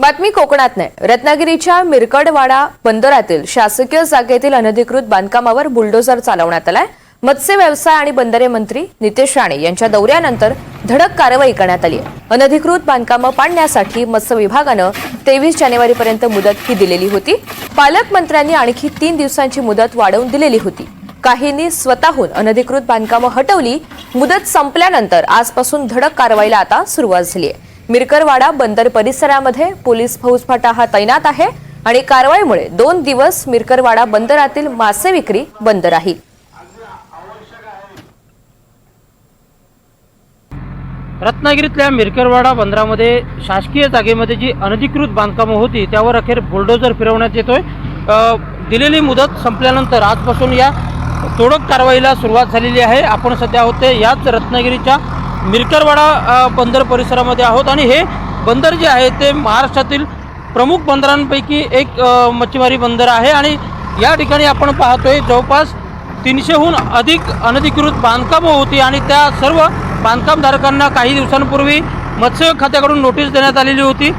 बातमी कोकणात नाही. रत्नागिरीच्या मिरकडवाडा बंदरातील शासकीय जागेतील अनधिकृत बांधकामावर बुलडोझर चालवण्यात आलाय. मत्स्य व्यवसाय आणि बंदरे मंत्री नितेश राणे यांच्या दौऱ्यानंतर धडक कारवाई करण्यात आली आहे. अनधिकृत बांधकामं पाडण्यासाठी मत्स्य विभागानं तेवीस जानेवारीपर्यंत मुदत ही दिलेली होती. पालकमंत्र्यांनी आणखी तीन दिवसांची मुदत वाढवून दिलेली होती. काहींनी स्वतःहून अनधिकृत बांधकामं हटवली मुदत संपल्यानंतर आजपासून धडक कारवाईला आता सुरुवात झाली आहे. मिरकरवाडा बंदर परिसरामध्ये पोलीस फौजफाटा हा तैनात आहे आणि कारवाईमुळे दोन दिवस मिरकरवाडा बंदरातील मासे विक्री बंद राहील. रत्नागिरीतल्या मिरकरवाडा बंदरामध्ये शासकीय जागेमध्ये जी अनधिकृत बांधकामं होती त्यावर अखेर बुलडोजर फिरवण्यात येतोय. दिलेली मुदत संपल्यानंतर आजपासून या तोडक कारवाईला सुरुवात झालेली आहे. आपण सध्या होते याच रत्नागिरीच्या मिरकरवाडा बंदर परिसरामध्ये आहोत. आणि हे बंदर जे आहे ते महाराष्ट्रातील प्रमुख बंदरांपैकी एक मच्छीमारी बंदर आहे. आणि या ठिकाणी आपण पाहतोय जवळपास तीनशेहून अधिक अनधिकृत बांधकामं होती आणि त्या सर्व बांधकामधारकांना काही दिवसांपूर्वी मत्स्य खात्याकडून नोटीस देण्यात आलेली होती.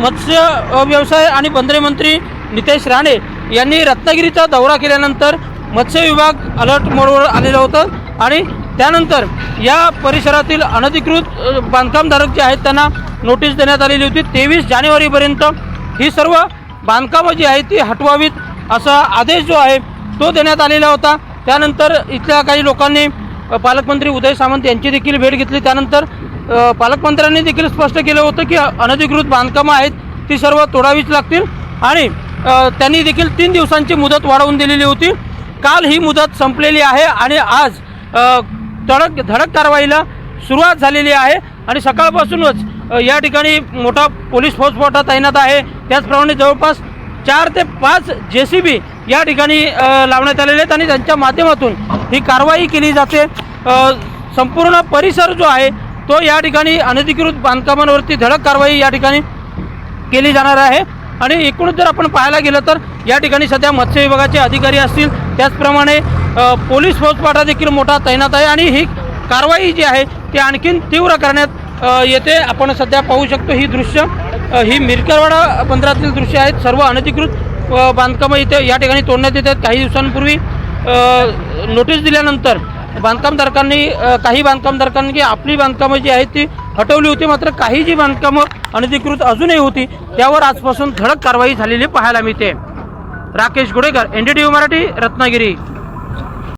मत्स्य व्यवसाय आणि बंदरे मंत्री नितेश राणे यांनी रत्नागिरीचा दौरा केल्यानंतर मत्स्य विभाग अलर्ट मोडवर आलेलं होतं. आणि त्यानंतर या परिसरातील अनधिकृत बांधकामधारक जे आहेत त्यांना नोटीस देण्यात आलेली होती. तेवीस जानेवारीपर्यंत ही सर्व बांधकामं जी आहेत ती हटवावीत असा आदेश जो आहे तो देण्यात आलेला होता. त्यानंतर इथल्या काही लोकांनी पालकमंत्री उदय सामंत यांची देखील भेट घेतली. त्यानंतर पालकमंत्र्यांनी देखील स्पष्ट केलं होतं की अनधिकृत बांधकामं आहेत ती सर्व तोडावीच लागतील आणि त्यांनी देखील तीन दिवसांची मुदत वाढवून दिलेली होती. काल ही मुदत संपलेली आहे आणि आज धडक धडक कारवाईला सुरुवात झालेली आहे आणि सकाळपासूनच या ठिकाणी मोठा पोलीस फौजफाटा तैनात आहे. त्याचप्रमाणे जवळपास चार ते पाच जे सी बी या ठिकाणी लावण्यात आलेले आहेत आणि त्यांच्या माध्यमातून ही कारवाई केली जाते. संपूर्ण परिसर जो आहे तो या ठिकाणी अनधिकृत बांधकामांवरती धडक कारवाई या ठिकाणी केली जाणार आहे. आणि एकूणच जर आपण पाहायला गेलं तर या ठिकाणी सध्या मत्स्य विभागाचे अधिकारी असतील. त्याचप्रमाणे पोलीस फौजपाठा देखील मोठा तैनात आहे आणि ही कारवाई जी आहे ती आणखीन तीव्र करण्यात येते. आपण सध्या पाहू शकतो ही दृश्य. ही मिरकरवाडा बंदरातील दृश्य आहेत. सर्व अनधिकृत बांधकामं इथे या ठिकाणी तोडण्यात येतात काही दिवसांपूर्वी नोटीस दिल्यानंतर बांधकामधारकांनी काही बांधकामधारकांनी आपली बांधकामं जी आहेत ती हटवली होती मात्र काही जी बांधकामं अनधिकृत अजूनही होती त्यावर आजपासून धडक कारवाई झालेली पाहायला मिळते. Rakesh Gudekar N D T Marathi Ratnagiri.